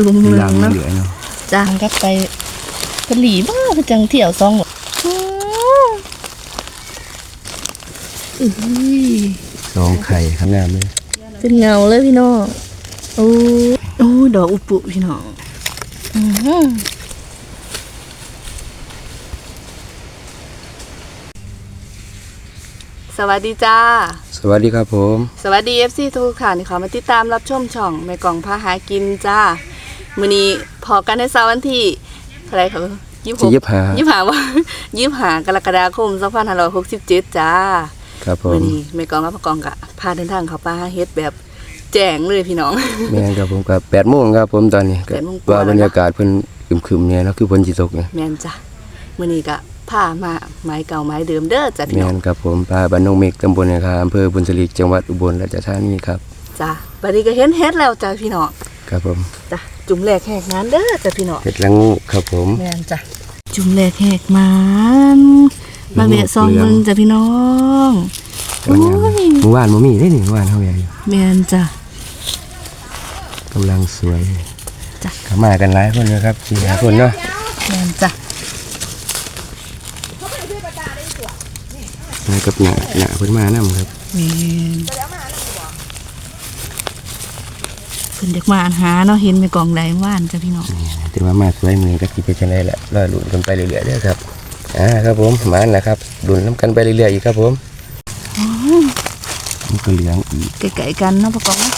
จุ่มหมีนึ่งลางเนาะเหลือเนาะจ้างก็ไปกะหลีบ้าไปจังเที่ยวซองหมดอือหือสองไข่ข้างงามเลยเป็นเงาเลยพี่น้องโอ้โอ้ดอกอุปุพี่น้องสวัสดีจ้า สวัสดีครับผม สวัสดี FC ทุกท่านที่ขามาติดตามรับชมช่องแม่กล่องพาหากินจ้า มื้อนี้พอกันในเสาร์วันที่เท่าไหรครับยี่สิยิบหายี่หาว่ายี่หากรกฎาคม2567จ้าครับผมื้อมนี้แม่กองกับพ่อกองกะพาเดินทางเข้าป่าหาเฮ็ดแบบแจ้งเลยพี่น้องแม่นครับผมกับแปดโมงครับผมตอนนี้ก็แปดโมงกว่าว่าบรรยากาศเพิ่นครึมๆเนี่ยเนาะคือฝนสิตกเนี่ยแม่นจ้ะมื้อนี้ก็พามาไม้เก่าไม้เดิมเด้อจ้ะพี่แม่น้องนครับผมพาบ้านนงเมฆตำบลนะครับอำเภอบุญสลิกจังหวัดอุบลราชธานีครับจ้ะบัดนี้ก็เห็นเฮ็ดแล้วจ้ะพี่น้องครับผมจ้ะ จุ่มแรกแหกงานเด้อจ้ะพี่น้องเฮ็ดละงูครับผมแม่นจ้ะจุ่มแรกแหกมันมาเวะซองเมืองจ้ะพี่น้องโอ้ยเมื่อวานบ่มีได้นี่เมื่อวานเฮาใหญ่อยู่แม่นจ้ะกำลังสวยจ้ะเขามากันหลายคนนะครับสี่ห้าคนเนาะแม่นจ้ะมากับหน้าหน้าเพิ่นมานำครับแม่น เพิ่นอยากมาอ่านหาเนาะเห็นมีกล่องใดว่านจ้ะพี่น้องถือว่ามาสวยมือก็สิเป็นจังได๋แหละรอลุ้นกันไปเรื่อยๆเด้อครับอ่าครับผมมาแล้วนะครับลุ้นนํกันไปเรื่อยๆอีกครับผมมันก็เหลืองอีกไก่ๆกันเนาะพ่อกองเนาะ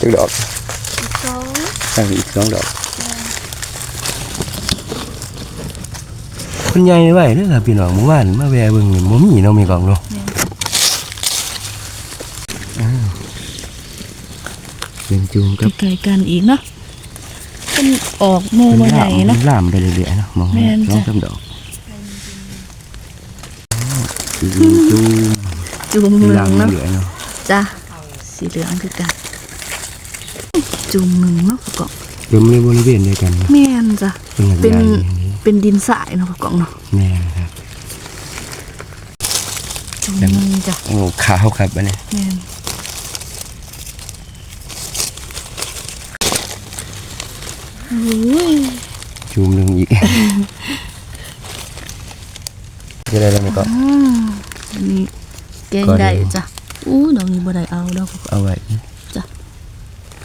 จักดอกสองตั้งอีกสองดอกคุณยายไว้เด้อครับพี่น้องเมื่อวานมาแวะเบิ่งนี่บ่มีเนาะมีกล่องเนาะอ้าว เป็นจูงกับไก่ๆกันอีกเนาะเพิ่นออกโมมาไหนเนาะลามไปเรื่อยๆเนาะมองแม่นสองจ้ะสามดอกจูงจูงจุ่มหนึ่งลามเนาะเหลือเนาะจ้ะสีเหลืองคือกันจุ่มหนึ่งเนาะพ่อกองรวมในบริเวณเดียวกันเนาะแม่นจ้ะเป็นอย่างเป็นไรอย่างนี้เป็นดินทรายเนาะพ่อกองเนาะแม่นครับจุ่มหนึ่งจ้ะโอ้ขาวครับอันนี้แม่นโอ้ย จูมหนึ่งอีกจะได้แล้วไหมก็อ่าอันนี้แกงก็ดีได้จ้ะอู้ดอกนี้บ่ได้เอาดอกเอาไว้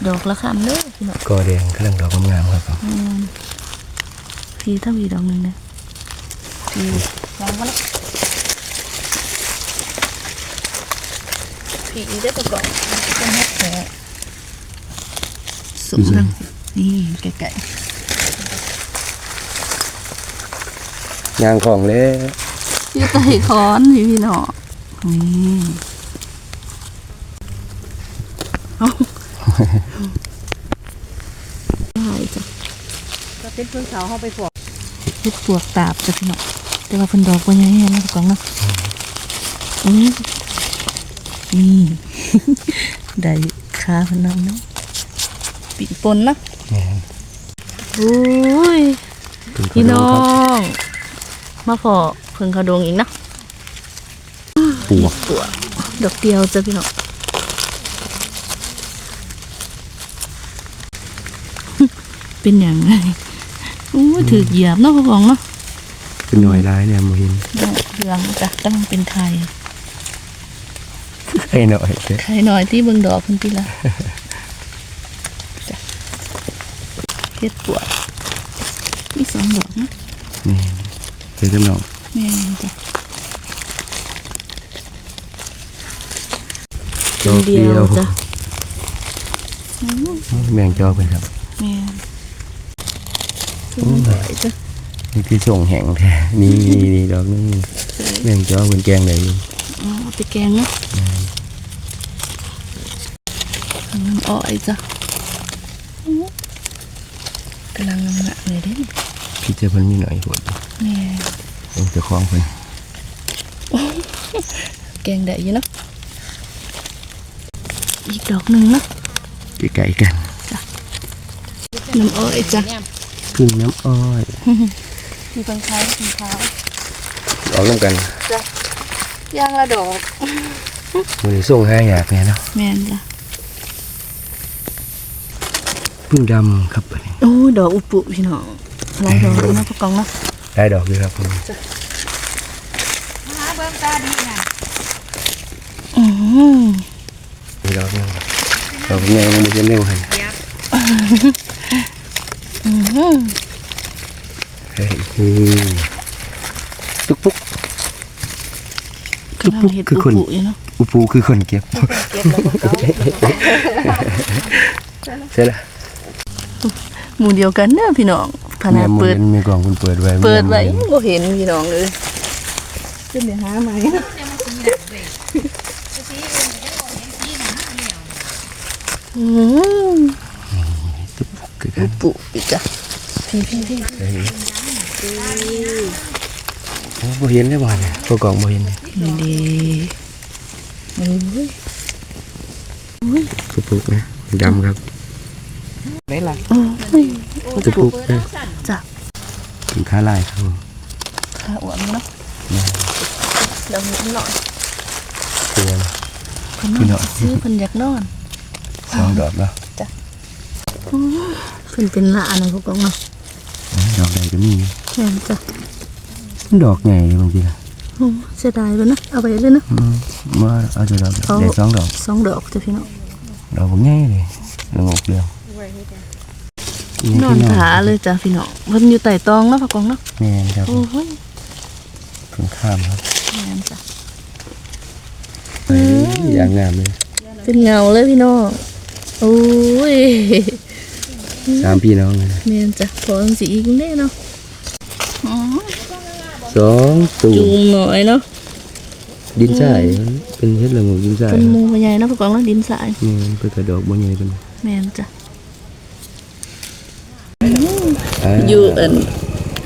ดอกละคำเด้อพี่น้องกอแดงกำลังดอกงามๆครับผมอืมพี่ถ้ามีดอกหนึงนะพี่วางไว้แล้วพี่ได้ประกอบเป็นแม่แผลสุกนัง นี่ไก่ยางของเลยๆพี่ไต่ค้อนพี่พี่น้องนี่เอาได้จ้ะก็เป็นเพื่อนสาวเข้าไปฝอกเฮ็ดปวกตาบจ้ะพี่น้องแต่ว่าเพิ่นดอกบ่ใหญ่แฮะนะกองเนาะอือนี่ ได้ขาเพิ่นนำเนาะปิ่นปนเนาะ แม่นโอ้ยเป็นพี่น้อครับงมาพอเพิ่งเขาดงอีกเนาะปวกปวกดอกเดียวจ้ะพี่น้องเป็นอย่างไรอู้ถือเหยียบเนาะพ่อของเนาะเป็นหน่วยร้ายเนี่ยโมหินดอกเหลืองจ้ะกำลังเป็นไทยให้หน่อยเด้อไข่หน่อยที่เบิ่งดอกเพิ่นติละจ้ะ เฮ็ดปวดมีสองดอกนะนี่เดี๋ยวจำลองแม่นจ้ะดอกเดียวจ้ะแมงจอเป็นครับแม่นคือมันสวยจ้ะนี่คือส่งแห้งแท้นี่นี่นี่ดอกนี่แมงจอเป็นแกงไหนอยู่อ๋อเอาไปแกงเนาะน้ำอ้อยจ้ะอู้กำลังงามๆเลยเด้นี่พี่เจ้าเพิ่นมีหน่อยหดแม่ต้องเจะคล้าของเพิ่นแกงได้อยู่เนาะอีกดอกหนึ่งเนาะไก่ๆกันน้ำอ้อยจ้ะพึ่งน้ำอ้อยมีคนคล้ายคนขาวออกน้ำกันจ้ะย่างละดอกมันนี้ส่งห้าอยากเนี่ยเนาะแม่นจ้ะพึ่งดำครับอันนี้โอ้ย ดอกอุปุพี่น้องลองดอกนะพ่อกองเนาะได้ดอกอยู่ครับผมหาเบิ่งตาดีนะอือมีดอกหนึงดอกใหญ่ยมันจะเร็วให้อือเฮ้ยปุ๊กปุ๊กคืออุคนปุอยู่เนาะอุปูคือคนเก็บเสร็จแล้ว หมู่เดียวกันเด้อพี่น้องขนาดแม่เปิดหมุนมีกล่องคุณเปิดไว้เปิดไว้บ่เห็นพี่น้องเลยขึ้นไปหาใหม่อืมคือกัอุนปุอีกจ้ะพี่พี่พี่เฮ้ยโอ้บ่เห็นได้บ่เนี่ยพวกกล่องบ่เห็นเลยนี่ดีโอ้ยปุ๊กปุ๊กนะดำครับ ได้ล่ะโอ้ยปุ๊กปุ๊กนะจ้ะกินข้าลายครับผมขาอ้วนเนาะเราเห็นหน่อยเตือนเพิ่นพี่นน้ออนงซื้อเพิ่นอยากนอนสองดอกเนาะเพิ่นเป็นหลานนะพวกกองเนาะดอกใหญ่ก็มีแม่นจ้ะดอกใหญ่เลยบางทีนะโอ้เสียดายเลยนะเอาไปเลยนะอืมมาเอาจะดอกเอาใหญ่สองดอกสองดอกจ้ะพี่น้องดอกบางใหญ่เลยดอกงอกเดียว นอนขาเลยจ้ะพี่น้องเพิ่นอยู่ใต้ตองเนาะพวกกองเนาะแม่นครับโอ้ยเพิ่งข้ามครับแม่นจ้ะไปอย่างงามเลยเป็นเงาเลยพี่น้องโอ้ยสามพี่น้องแม่นจ้ะพอจังสิอีกแน่เนาะอ๋อสองตูจูงหน่อยเนาะดินทรายเป็นเฮ็ดละงกดินทรายเป็นมูใหญ่เนาะพวกกองเนาะดินสายแม่นเป็นกระดอกบ่ใหญ่เป็นแม่นจ้ะา อยู่เอิ้น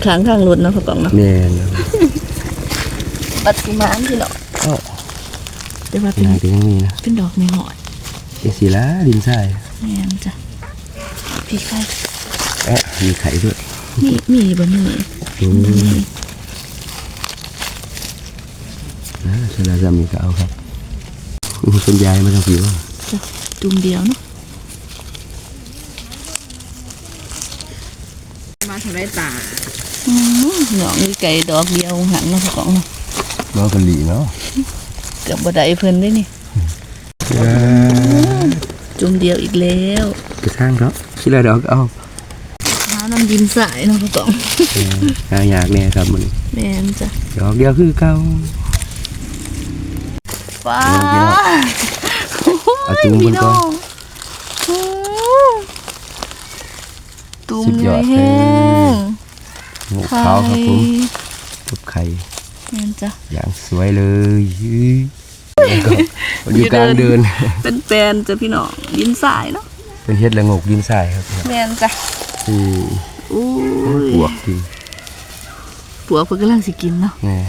ข้างทางรถเนาะพวกกองเนาะแม่นครับปัดสิมานพี่น้องเอ้าแต่ว่าเป็นน่าจะยังมีนะเป็นดอกไม่หอยเอสีละดินทรายแม่นจ้ะพี่ไข่เอ๊ะมีไข่ด้วยมีมีบะหมี่อืมนะสลาจามีก็เอาครับอู้คุณยายมาทำผิวอะจ้ะจุ่มเดียวเนาะ มา ทำไรตาอืมหนองมีไก่ดอกเดียวหันเนาะพวกกองเนาะน้องกะหลี่เนาะเกือบบ่ได้เพิ่นได้นี่จุ่มเดียวอีกแล้วกระช่างเนาะคิดอะไรดอกก็เอาหาน้ำดินสายเนาะพวกกองหาอยากแน่ครับมันแม่นจ้ะดอกเดียวคือเก่าว้าเอาจูงบนก่อน ตุ้มสุดใหยญ่อดแห้งงูขาวครับผมกับไข่แม่นจ้ะ อย่างสวยเลยแล้วก็อยู่กลางเดิน เป็นแปลนจ้ะพี่น้องดินสายเนาะเป็นเฮ็ดละงกดินทรายครับแม่นจ้ะที่อู้ยปวกดีผัวเพิ่นกำลังสิกินเนาะ แน่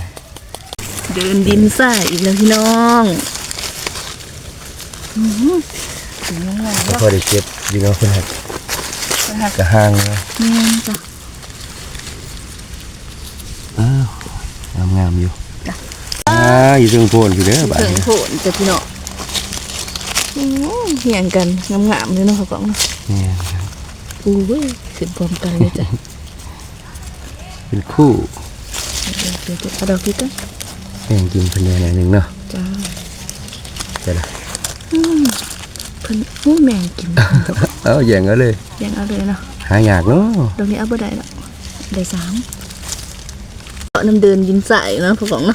เดินดินสายอีกแล้วพี่น้องอือหือถึงยังไงแล้วเนาะพอได้เก็บดีเนาะคนหักนะ คะกระห้างเนาะแม่นจ้ะอ้าวงามๆอยู่จ้ะอ่าอยู่ตรงโพนพี่เด้อบ้านถึงนี้โผล่จ้ะพี่น้องอือเหียงกันงามๆเลยเนาะเขาบอกเนาะแนี่ครับอู้ยขึ้นพร้อมกันเลยจ้ะเป็นคู่เดี๋ยวเดี๋ยวเดี๋ยวเอาดอกนี้กันแม่งกินเพิ่นแน่หน่อยหนึงเนาะจ้าใช่ละอืมเพิ่นอู้แมงกิน เอาแย่งเอาเลยยังเอาเลยเนาะหาอยากเนาะดอกนี้เอาบ่ได้ละได้สามเอาน้ำเดินยินใส่เนาะพวกของเ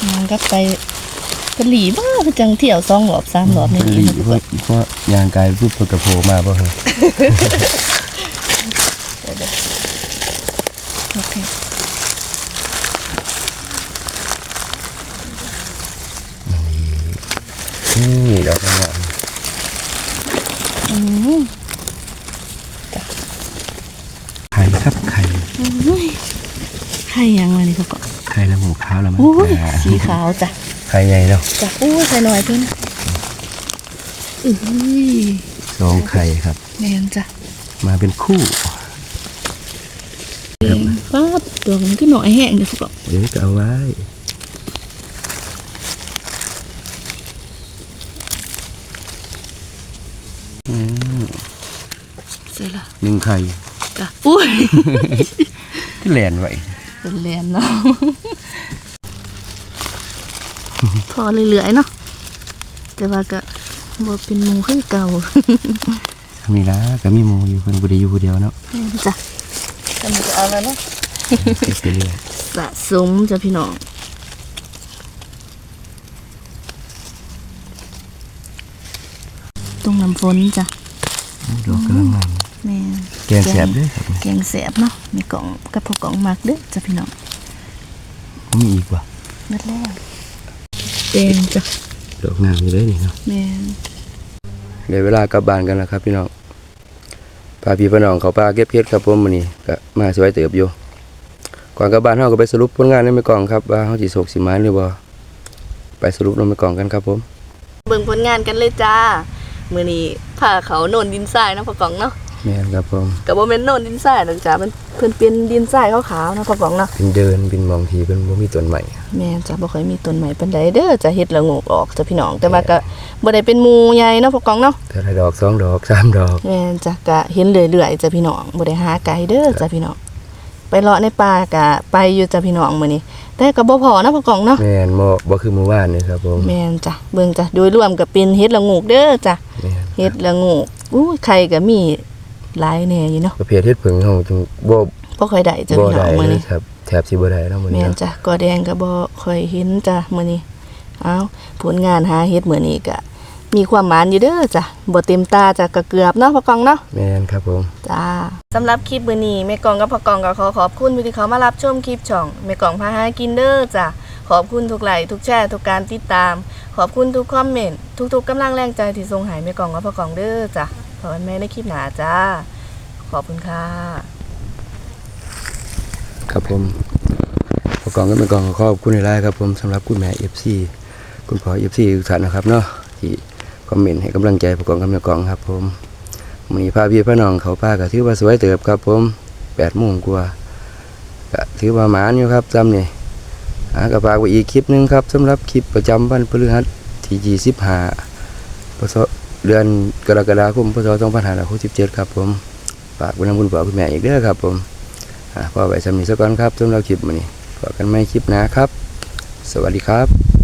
นาะแม่นครับไข่ก็มีเนาะจ้าก็ว่าหลายเท่าละดอกสองดอกเท่าละไข่สองไข่เท่ากันสะสมไปเรื่อยเนาะแม่นเดี๋ยวไปมากๆเลยแล้วเนาะจ้ะกลับไปกลับมาขออยู่ที่เก่านะพวกของเนาะเฮ็ดงามมันก็ไปกะหลีบ้าคือจังเที่ยวสองรอบสามรอบเป็นี่นเอลีงนะทุกเพคราะนเพราะยางกายปุ๊บเปิดกระโผล่มาบ่เหรอโอเคนี่ดอกงามอืม ไข่ครับไข่ แเฮ้ยไข่ยังมานี่เขาก็ ไข่ละหมูขาวแล้วมั้งโอ้ยอ่าสีขาวจ้ะไข่ใหญ่เนาะจ้ะโอ้ยใส่หน่อยเพิ่นอุ้ยสองไข่ครับแมนจ้ะมาเป็นคู่เองป๊าบตัวมันก็หน่อยแห้งเดี๋ยวเขาก็เดี๋ยวจะเอาไว้อืมเสร็จละหนึ่งไข่จ้ะอุ้ยที่แลนไว้เป็นแลนเนาะ พอเรื่อยๆเนาะแต่ว่าก็บ่เป็นหมูขึ้นเก่ามีละก็มีหมูอยู่เพิ่นบ่ได้อยู่ผู้เดียวเนาะแม่นจ้ะก็มันจะเอาแล้วเนาะเก็บไปเรื่อยสะสมจ้ะพี่น้องตรงน้ำฝนจ้ะดอกกำลังงามแม่นแกงแสบเด้วยครับแกงแสบเนาะมีกล่องกับพวกกล่องหมักเด้อจ้ะพี่น้องผมมีอีกว่ะนัดแล้ว แดงจ้ะดอกงามอยู่เลยนี่เนาะแม่นเดี๋ยวเวลากลับบ้านกันแล้วครับพี่น้องพาพี่พี่น้องเขาปลาเก็บเพชรครับผมมื้อนี้ก็มาสวยเติบอยู่ก่อนกลับบ้านเฮาก็ไปสรุปผลงานในแม่กล่องครับว่าเฮาสิโศกสิหมานหรือบ่ไปสรุปในแม่กล่องกันครับผม เบิ่งผลงานกันเลยจ้ามื้อนี้พาเขาโนนดินทรายเนาะพอกล่องเนาะ แม่นครับผมก็บ่แม่นโนนดินทรายหรอกจ้ามันเพิ่นเป็นดินทรายขาวๆเนาะพอกล่องเนาะเป็นเดินเป็นมองทีเป็นบ่มีต้นใหม่แม่นจ้ะบ่ค่อยมีต้นไม้ปานใดเด้อจะเฮ็ดละโงกออกจ้ะพี่น้อง แต่ว่าก็บ่ได้เป็นหมู่ใหญ่เนาะพอกล่องเนาะแต่ละดอกสองดอกสามดอกแม่นจ้ะก็เห็นเรื่อยๆจ้ะพี่น้องบ่ได้หาไกลเด้อจ้ะพี่น้องไปเลาะในป่าก็ไปอยู่จ้ะพี่น้องมื้อนี้แต่ก็บ่พอเนาะพอกล่องเนาะแม่นบ่บ่คือเมื่อวานนี่ครับผมแม่นจ้ะเบิ่งจ้ะโดยรวมก็เป็นเฮ็ดละโงกเด้อจ้ะแม่นเฮ็ดละโงกอู้ยไข่ก็มี หลายแหน่อยู่เนาะประเภทเฮ็ดผึ่งเฮาจึงบ่บ่ค่อยได้จ้ะบ่พี่น้อได้งมื้อเลยนี้ครับแทบสิบ่ได้แล้วมื้อแม่นี้นจ้ะกอแดงก็บ่ค่อยเห็นจ้ะมื้อนี้เอ้าผลงานหาเฮ็ดมื้อนี้ก็มีความหมานอยู่เด้อจ้ะบ่เต็มตาจ้ะก็เกือบเนาะพ่อกองเนาะแม่นครับผมจ้าสำหรับคลิปมื้อนี้แม่กองกับพ่อกองก็ขอขอบคุณที่เขามารับชมคลิปช่องแม่กองพาหากินเด้อจ้ะขอบคุณทุกไลค์ทุกแชร์ทุกการติดตาม ขอบคุณทุกคอมเมนต์ทุกๆกำลังแรงใจที่ส่งให้แม่กองกับพ่อกองเด้อจ้ะ พบกันใหม่ในคลิปหน้าจ้า ขอบคุณค่ะ ครับผมประกองก็เป็นกองขอบคุณหลายๆครับผมสำหรับคุณแม่ FC คุณพ่อ FC ทุกท่านนะครับเนาะที่คอมเมนต์ให้กำลังใจประกองกับแม่กองครับผมมื้อนี้พาพี่พาน้องเขาป้าก็ถือว่าสวยเติบครับผม8โมงกว่าก็ถือว่าหมานอยู่ครับจำเนี่อ่าก็ฝากไว้อีกคลิปหนึงครับสำหรับคลิปประจำวันพฤหัสที่25พศ เดือนกรกฎาคมพศ2567ครับผมฝากคุณนำคุณพ่อคุณแม่อีกเด้อครับผมพ่อไปสำนีสักก่อนครับสำหรับคลิปมันนี้พบกันใหม่คลิปหน้าครับ สวัสดีครับ